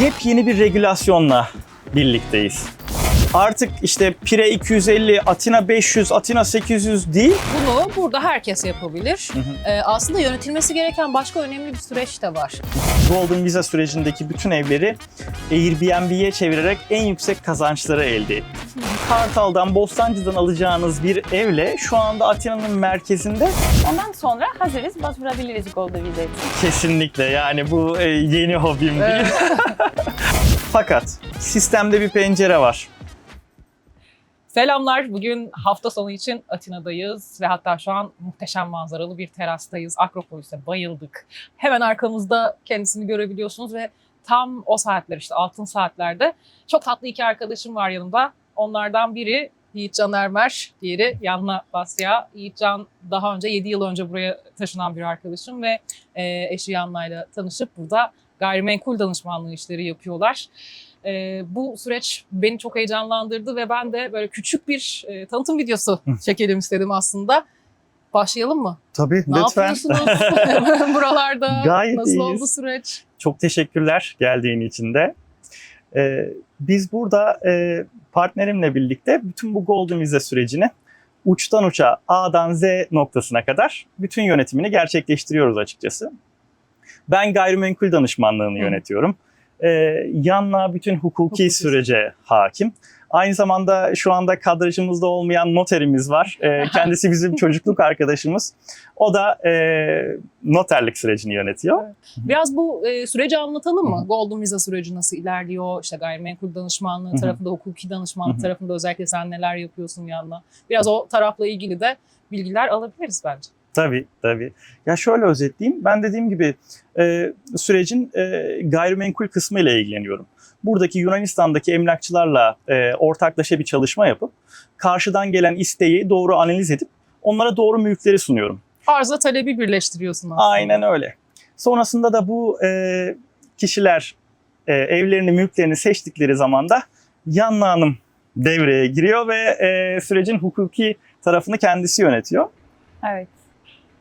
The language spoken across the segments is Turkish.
yepyeni bir regülasyonla birlikteyiz. Artık işte Pire 250, Atina 500, Atina 800 değil. Bunu burada herkes yapabilir. Ee, aslında yönetilmesi gereken başka önemli bir süreç de var. Golden Visa sürecindeki bütün evleri Airbnb'ye çevirerek en yüksek kazançları elde ettik. Kartal'dan, Bostancı'dan alacağınız bir evle şu anda Atina'nın merkezinde Ondan sonra hazırız, başvurabiliriz Golden Visa için. kesinlikle yani bu e, yeni hobim değil. Fakat sistemde bir pencere var. Selamlar. Bugün hafta sonu için Atina'dayız ve hatta şu an muhteşem manzaralı bir terastayız. Akropolis'e bayıldık. Hemen arkamızda kendisini görebiliyorsunuz ve tam o saatler işte altın saatlerde çok tatlı iki arkadaşım var yanımda. Onlardan biri Yiğitcan Ermer, diğeri Yanna Basya. Yiğitcan daha önce 7 yıl önce buraya taşınan bir arkadaşım ve e, eşi Yanna'yla tanışıp burada gayrimenkul danışmanlığı işleri yapıyorlar. Ee, bu süreç beni çok heyecanlandırdı ve ben de böyle küçük bir e, tanıtım videosu çekelim istedim aslında. Başlayalım mı? Tabii Ne yapıyorsunuz buralarda? Gayet Nasıl iyiyiz. oldu süreç? Çok teşekkürler geldiğin için de. Ee, biz burada e, partnerimle birlikte bütün bu Golden Visa sürecini uçtan uça A'dan Z noktasına kadar bütün yönetimini gerçekleştiriyoruz açıkçası. Ben gayrimenkul danışmanlığını Hı. yönetiyorum. Ee, Yanna bütün hukuki, Hukuki. sürece hakim. Aynı zamanda şu anda kadrajımızda olmayan noterimiz var. Ee, kendisi bizim çocukluk arkadaşımız. O da e, noterlik sürecini yönetiyor. Biraz bu e, süreci anlatalım Hı mı? hı. Golden Visa süreci nasıl ilerliyor? İşte gayrimenkul danışmanlığı Hı hı. tarafında, hukuki danışmanlık Hı hı. tarafında özellikle sen neler yapıyorsun yanına? Biraz o tarafla ilgili de bilgiler alabiliriz bence. Tabii tabii. Ya şöyle özetleyeyim. Ben dediğim gibi e, sürecin e, gayrimenkul kısmı ile ilgileniyorum. Buradaki Yunanistan'daki emlakçılarla e, ortaklaşa bir çalışma yapıp karşıdan gelen isteği doğru analiz edip onlara doğru mülkleri sunuyorum. Arzla talebi birleştiriyorsun aslında. Aynen öyle. Sonrasında da bu e, kişiler e, evlerini, mülklerini seçtikleri zaman da Yanna Hanım devreye giriyor ve e, sürecin hukuki tarafını kendisi yönetiyor. Evet.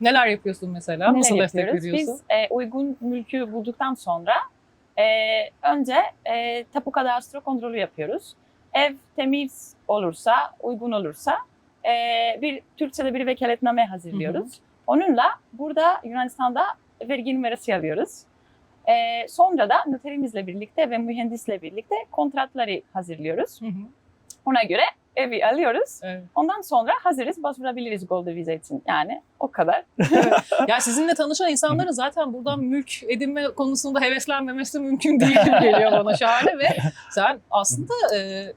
Neler yapıyorsun mesela? Neler Nasıl destek yapıyoruz? veriyorsun? Biz e, uygun mülkü bulduktan sonra e, önce e, tapu kadastro kontrolü yapıyoruz. Ev temiz olursa, uygun olursa e, bir Türkçe'de bir vekaletname hazırlıyoruz. Onunla burada Yunanistan'da vergi numarası alıyoruz. E, sonra da noterimizle birlikte ve mühendisle birlikte kontratları hazırlıyoruz. Hı hı. Ona göre evi alıyoruz. Evet. Ondan sonra hazırız, başvurabiliriz Golden Visa için. Yani o kadar. Ya sizinle tanışan insanların zaten buradan mülk edinme konusunda heveslenmemesi mümkün değil geliyor bana şahane ve sen aslında e,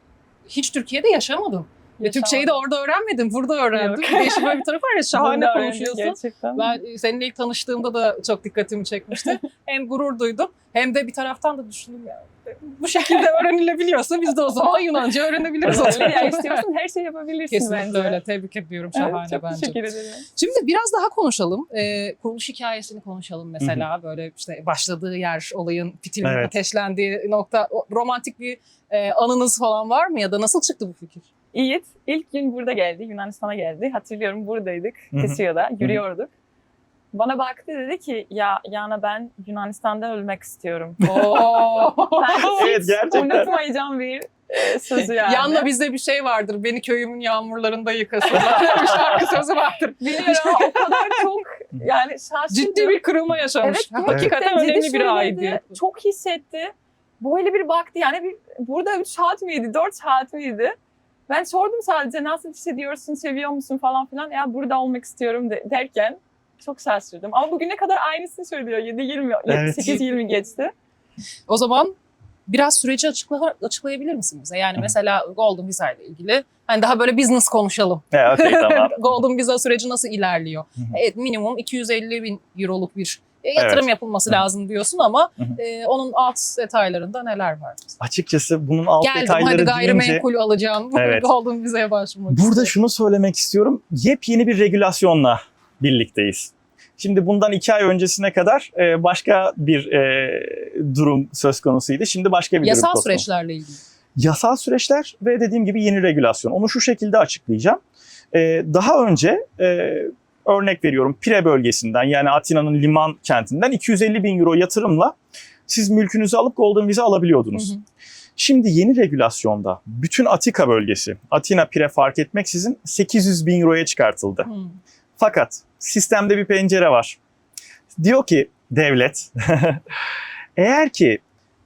hiç Türkiye'de yaşamadın. Ve Türkçeyi de orada öğrenmedin, burada öğrendin. Yok. Değişik böyle bir tarafı var ya şahane öğrendim konuşuyorsun. Gerçekten. Ben e, seninle ilk tanıştığımda da çok dikkatimi çekmişti. hem gurur duydum hem de bir taraftan da düşündüm ya bu şekilde öğrenilebiliyorsa biz de o zaman Yunanca öğrenebiliriz. Öyle zaman. ya istiyorsan her şeyi yapabilirsin Kesinlikle bence. öyle. Tebrik ediyorum. Şahane Evet, çok bence. teşekkür ederim. Şimdi biraz daha konuşalım. Ee, kuruluş hikayesini konuşalım mesela. Böyle işte başladığı yer, olayın fitilin Evet. ateşlendiği nokta. Romantik bir e, anınız falan var mı ya da nasıl çıktı bu fikir? Yiğit ilk gün burada geldi, Yunanistan'a geldi. Hatırlıyorum buradaydık. Kesiyo'da, yürüyorduk. Bana baktı dedi ki ya Yana ben Yunanistan'da ölmek istiyorum. Oo. Ben Evet, gerçekten. unutmayacağım bir e, sözü yani. Yanında bizde bir şey vardır. Beni köyümün yağmurlarında yıkasınlar. bir şarkı sözü vardır. Biliyorum o kadar çok yani şaşırdım. Ciddi bir kırılma yaşamış. Evet, Hakikaten ciddi önemli bir aidiyet. Çok hissetti. Böyle bir baktı yani bir, burada 3 saat miydi, 4 saat miydi? Ben sordum sadece nasıl hissediyorsun, seviyor musun falan filan. Ya burada olmak istiyorum de, derken çok şaşırdım. Ama bugüne kadar aynısını söylüyor. 7-20, Evet. 8-20 geçti. O zaman biraz süreci açıkla, açıklayabilir misin bize? Yani mesela Golden Visa ile ilgili hani daha böyle business konuşalım. Ya, okey, tamam. Golden Visa süreci nasıl ilerliyor? Evet minimum 250 bin euroluk bir yatırım Evet. yapılması Hı. lazım diyorsun ama Hı hı. e, onun alt detaylarında neler var? Açıkçası bunun alt Geldim detayları hadi deyince gayrimenkul alacağım. Evet. Golden Visa'ya başvurmak burada istiyorum. şunu söylemek istiyorum. Yepyeni bir regülasyonla birlikteyiz. Şimdi bundan iki ay öncesine kadar e, başka bir e, durum söz konusuydu. Şimdi başka bir durum Yasal söz konusu. süreçlerle ilgili. Yasal süreçler ve dediğim gibi yeni regülasyon. Onu şu şekilde açıklayacağım. E, daha önce e, örnek veriyorum Pire bölgesinden yani Atina'nın liman kentinden 250 bin euro yatırımla siz mülkünüzü alıp Golden Visa alabiliyordunuz. Hı hı. Şimdi yeni regülasyonda bütün Atika bölgesi, Atina Pire fark etmeksizin 800 bin euroya çıkartıldı. Hı. Fakat sistemde bir pencere var. Diyor ki devlet, eğer ki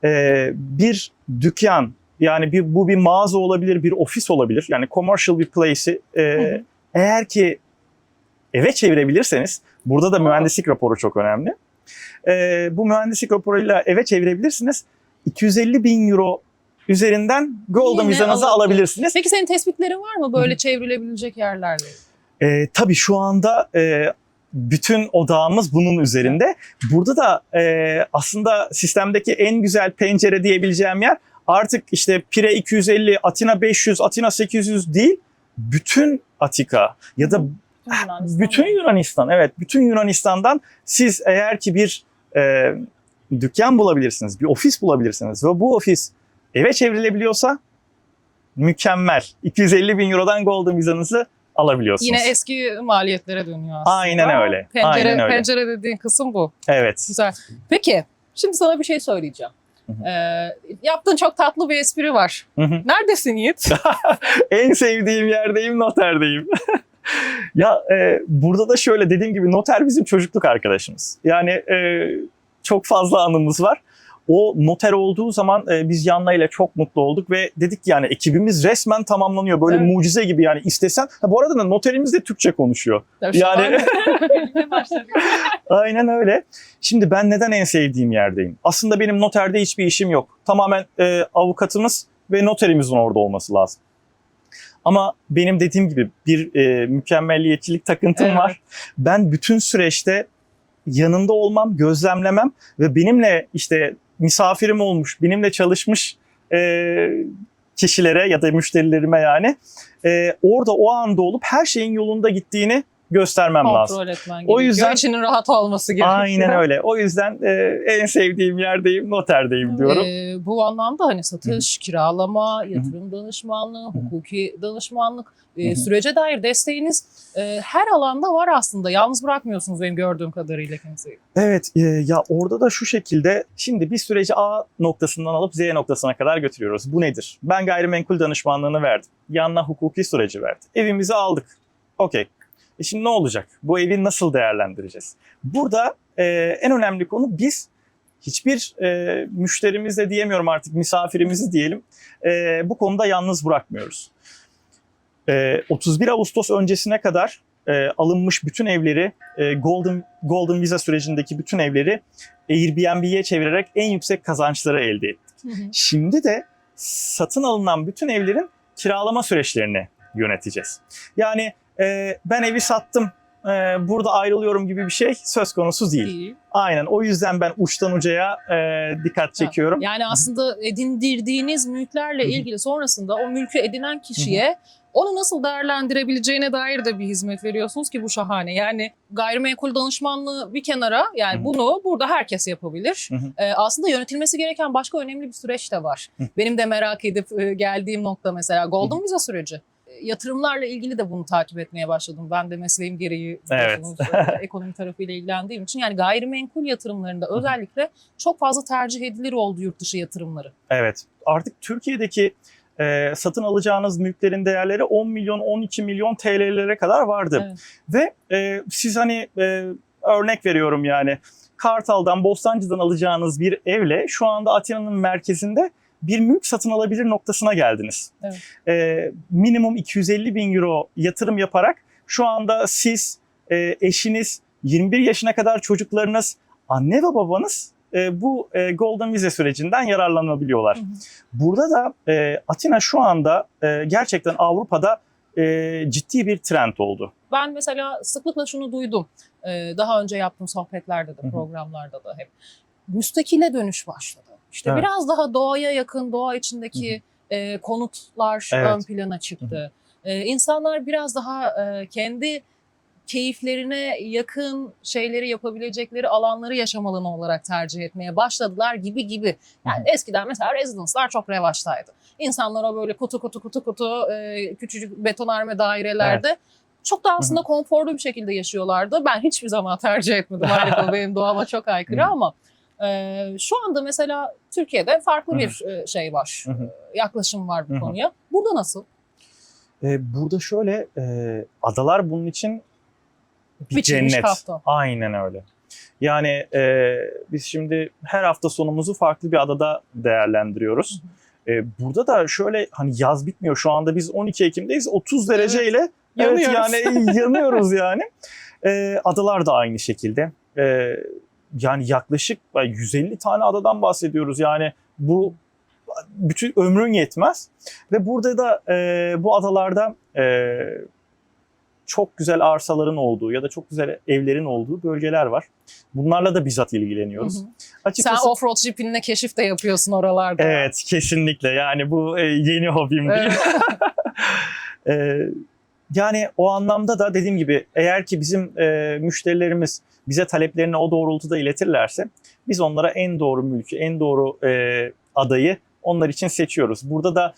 e, bir dükkan yani bir bu bir mağaza olabilir, bir ofis olabilir. Yani commercial bir place'i e, hı. eğer ki eve çevirebilirseniz, burada da mühendislik raporu çok önemli. E, bu mühendislik raporuyla eve çevirebilirsiniz. 250 bin euro üzerinden Golden vizanızı alabilir. alabilirsiniz. Peki senin tespitlerin var mı böyle çevrilebilecek yerlerde? E, tabii şu anda e, bütün odağımız bunun üzerinde. Burada da e, aslında sistemdeki en güzel pencere diyebileceğim yer artık işte Pire 250, Atina 500, Atina 800 değil, bütün Atika ya da Bütün Yunanistan bütün Yunanistan, evet bütün Yunanistan'dan siz eğer ki bir e, dükkan bulabilirsiniz, bir ofis bulabilirsiniz ve bu ofis eve çevrilebiliyorsa mükemmel. 250 bin Euro'dan Golden vizanızı alabiliyorsunuz. Yine eski maliyetlere dönüyor aslında. Aynen öyle. Pencere, Aynen öyle. pencere dediğin kısım bu. Evet. Güzel. Peki şimdi sana bir şey söyleyeceğim. Hı hı. Ee, yaptığın çok tatlı bir espri var. Hı hı. Neredesin Yiğit? en sevdiğim yerdeyim, noterdeyim. ya e, burada da şöyle dediğim gibi noter bizim çocukluk arkadaşımız. Yani e, çok fazla anımız var. O noter olduğu zaman e, biz Yanna ile çok mutlu olduk ve dedik yani ekibimiz resmen tamamlanıyor. Böyle Evet. mucize gibi yani istesen. Ha, bu arada da noterimiz de Türkçe konuşuyor. Tabii Yani-. Aynen öyle. Şimdi ben neden en sevdiğim yerdeyim? Aslında benim noterde hiçbir işim yok. Tamamen e, avukatımız ve noterimizin orada olması lazım. Ama benim dediğim gibi bir e, mükemmelliyetçilik takıntım Evet. var. Ben bütün süreçte yanında olmam, gözlemlemem ve benimle işte misafirim olmuş, benimle çalışmış e, kişilere ya da müşterilerime yani e, orada o anda olup her şeyin yolunda gittiğini göstermem lazım. Kontrol etmen O gerekiyor. yüzden- İçinin rahat olması gerekiyor. Aynen öyle. O yüzden e, en sevdiğim yerdeyim, noterdeyim diyorum. Ee, bu anlamda hani satış, kiralama, yatırım danışmanlığı, hukuki danışmanlık, e, sürece dair desteğiniz e, her alanda var aslında. Yalnız bırakmıyorsunuz benim gördüğüm kadarıyla kimseyi. Evet, e, ya orada da şu şekilde şimdi bir süreci A noktasından alıp Z noktasına kadar götürüyoruz. Bu nedir? Ben gayrimenkul danışmanlığını verdim. Yanına hukuki süreci verdim. Evimizi aldık. Okey. E şimdi ne olacak? Bu evi nasıl değerlendireceğiz? Burada e, en önemli konu biz hiçbir e, müşterimiz de diyemiyorum artık misafirimizi diyelim e, bu konuda yalnız bırakmıyoruz. E, 31 Ağustos öncesine kadar e, alınmış bütün evleri e, Golden Golden Visa sürecindeki bütün evleri Airbnb'ye çevirerek en yüksek kazançları elde ettik. Şimdi de satın alınan bütün evlerin kiralama süreçlerini yöneteceğiz. Yani e, ben evi sattım, e, burada ayrılıyorum gibi bir şey söz konusu değil. İyi. Aynen o yüzden ben uçtan ucaya e, dikkat çekiyorum. Yani aslında edindirdiğiniz mülklerle ilgili sonrasında o mülkü edinen kişiye onu nasıl değerlendirebileceğine dair de bir hizmet veriyorsunuz ki bu şahane. Yani gayrimenkul danışmanlığı bir kenara yani bunu burada herkes yapabilir. Ee, aslında yönetilmesi gereken başka önemli bir süreç de var. Benim de merak edip e, geldiğim nokta mesela Golden Visa süreci. Yatırımlarla ilgili de bunu takip etmeye başladım. Ben de mesleğim gereği Evet. e, ekonomi tarafıyla ilgilendiğim için. Yani gayrimenkul yatırımlarında özellikle çok fazla tercih edilir oldu yurt dışı yatırımları. Evet. Artık Türkiye'deki e, satın alacağınız mülklerin değerleri 10 milyon, 12 milyon TL'lere kadar vardı. Evet. Ve e, siz hani e, örnek veriyorum yani Kartal'dan, Bostancı'dan alacağınız bir evle şu anda Atina'nın merkezinde bir mülk satın alabilir noktasına geldiniz. Evet. E, minimum 250 bin euro yatırım yaparak şu anda siz, e, eşiniz, 21 yaşına kadar çocuklarınız, anne ve babanız e, bu e, Golden Vize sürecinden yararlanabiliyorlar. Hı hı. Burada da e, Atina şu anda e, gerçekten Avrupa'da e, ciddi bir trend oldu. Ben mesela sıklıkla şunu duydum. Ee, daha önce yaptığım sohbetlerde de, programlarda da hep. Müstakile dönüş başladı. İşte Evet. biraz daha doğaya yakın, doğa içindeki e, konutlar Evet. ön plana çıktı. Ee, insanlar biraz daha e, kendi keyiflerine yakın şeyleri yapabilecekleri alanları yaşam alanı olarak tercih etmeye başladılar gibi gibi. Yani eskiden mesela rezidanslar çok revaçtaydı. İnsanlar o böyle kutu kutu kutu kutu e, küçücük betonarme dairelerde çok da aslında konforlu bir şekilde yaşıyorlardı. Ben hiçbir zaman tercih etmedim. Harika benim doğama çok aykırı Hı. ama Ee, şu anda mesela Türkiye'de farklı Hı hı. bir e, şey var, Hı hı. e, yaklaşım var bu Hı hı. konuya. Burada nasıl? Burada şöyle e, adalar bunun için bir Biçilmiş cennet. kaftan. Aynen öyle. Yani e, biz şimdi her hafta sonumuzu farklı bir adada değerlendiriyoruz. E, burada da şöyle hani yaz bitmiyor. Şu anda biz 12 Ekim'deyiz. 30 dereceyle evet, yanıyoruz. yani yanıyoruz yani. E, adalar da aynı şekilde. E, yani yaklaşık 150 tane adadan bahsediyoruz. Yani bu bütün ömrün yetmez. Ve burada da e, bu adalarda e, çok güzel arsaların olduğu ya da çok güzel evlerin olduğu bölgeler var. Bunlarla da bizzat ilgileniyoruz. Hı hı. Açıkçası Sen offroad jeepinle keşif de yapıyorsun oralarda. Evet, kesinlikle. Yani bu e, yeni hobim değil. Evet. E, yani o anlamda da dediğim gibi eğer ki bizim e, müşterilerimiz bize taleplerini o doğrultuda iletirlerse biz onlara en doğru mülkü, en doğru e, adayı onlar için seçiyoruz. Burada da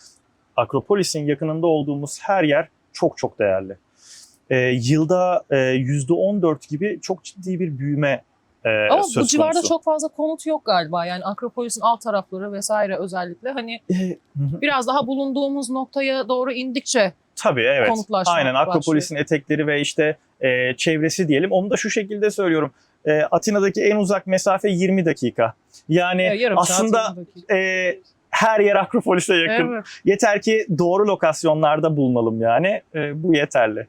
Akropolis'in yakınında olduğumuz her yer çok çok değerli. E, yılda e, %14 gibi çok ciddi bir büyüme e, Ama söz bu civarda konusu. çok fazla konut yok galiba. Yani Akropolis'in alt tarafları vesaire özellikle hani E, biraz daha bulunduğumuz noktaya doğru indikçe Tabii evet. konutlaşmak Aynen Akropolis'in etekleri ve işte e, çevresi diyelim. Onu da şu şekilde söylüyorum. E, Atina'daki en uzak mesafe 20 dakika. Yani yarım saat, aslında e, her yer Akropolis'e yakın. Evet. Yeter ki doğru lokasyonlarda bulunalım yani. E, bu yeterli.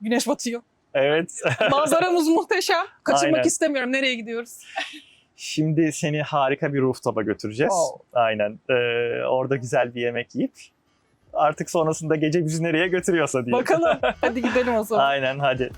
Güneş batıyor. Evet. Manzaramız muhteşem. Kaçırmak Aynen. istemiyorum. Nereye gidiyoruz? Şimdi seni harika bir rooftop'a götüreceğiz. Wow. Aynen. E, orada güzel bir yemek yiyip artık sonrasında gece bizi nereye götürüyorsa diye. Bakalım. Hadi gidelim o zaman. Aynen hadi.